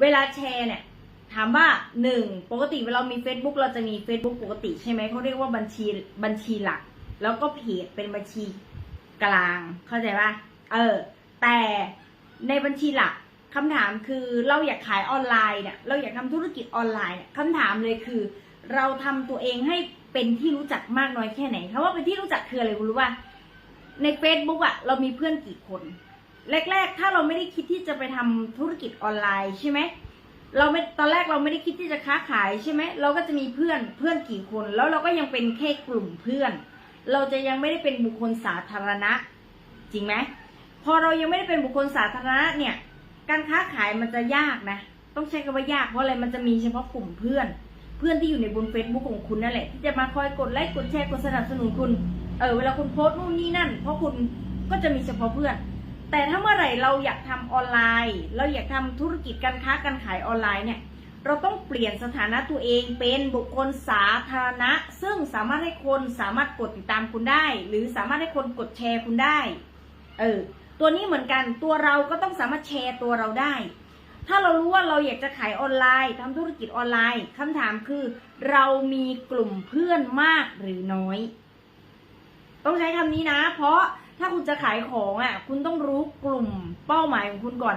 เวลาแชร์เนี่ย ถามว่าหนึ่งปกติเวลามี Facebook เราจะมี Facebook ปกติใช่ไหมเขาเรียกว่าบัญชีบัญชีหลัก แล้วก็เพจเป็นบัญชีกลาง เข้าใจป่ะเออ แต่ในบัญชีหลักคำถามคือเราอยากขายออนไลน์เนี่ยเราอยากทำธุรกิจออนไลน์เนี่ยคำถามเลยคือ เราทำตัวเองให้เป็นที่รู้จักมากน้อยแค่ไหนคำว่าเป็นที่รู้จักคืออะไรคุณรู้ป่ะใน Facebook อะเรามีเพื่อนกี่คน แรก ๆ ถ้าเราไม่ได้คิดที่จะไปทำธุรกิจออนไลน์ใช่ไหมเราไม่ตอนแรกเราไม่ได้คิดที่จะค้าขายใช่ไหมเราก็จะมีเพื่อนเพื่อนกี่คน แล้วเราก็ยังเป็นแค่กลุ่มเพื่อน เราจะยังไม่ได้เป็นบุคคลสาธารณะ จริงไหมพอเรายังไม่ได้เป็นบุคคลสาธารณะเนี่ย การค้าขายมันจะยากนะ ต้องใช้คำว่ายากเพราะอะไรมันจะมีเฉพาะกลุ่มเพื่อน เพื่อนที่อยู่ในบน Facebook ของคุณนั่นแหละที่จะมาคอยกดไลค์กดแชร์กดสนับสนุนคุณเออเวลาคุณโพสต์นู่นนี่นั่น เพราะคุณก็จะมีเฉพาะเพื่อน แต่ถ้าเมื่อไหร่เราอยากทำออนไลน์ เราอยากทำธุรกิจการค้าการขายออนไลน์เนี่ยเราต้องเปลี่ยนสถานะตัวเองเป็นบุคคลสาธารณะ ซึ่งสามารถให้คนสามารถกดติดตามคุณได้ หรือสามารถให้คนกดแชร์คุณได้เออตัวนี้เหมือนกันตัวเราก็ต้องสามารถแชร์ตัวเราได้ ถ้าเรารู้ว่าเราอยากจะขายออนไลน์ทำธุรกิจออนไลน์คำถามคือ เรามีกลุ่มเพื่อนมากหรือน้อย ต้องใช้คำนี้นะ เพราะถ้าคุณจะขายของอะ คุณต้องรู้กลุ่มเป้าหมายของคุณก่อน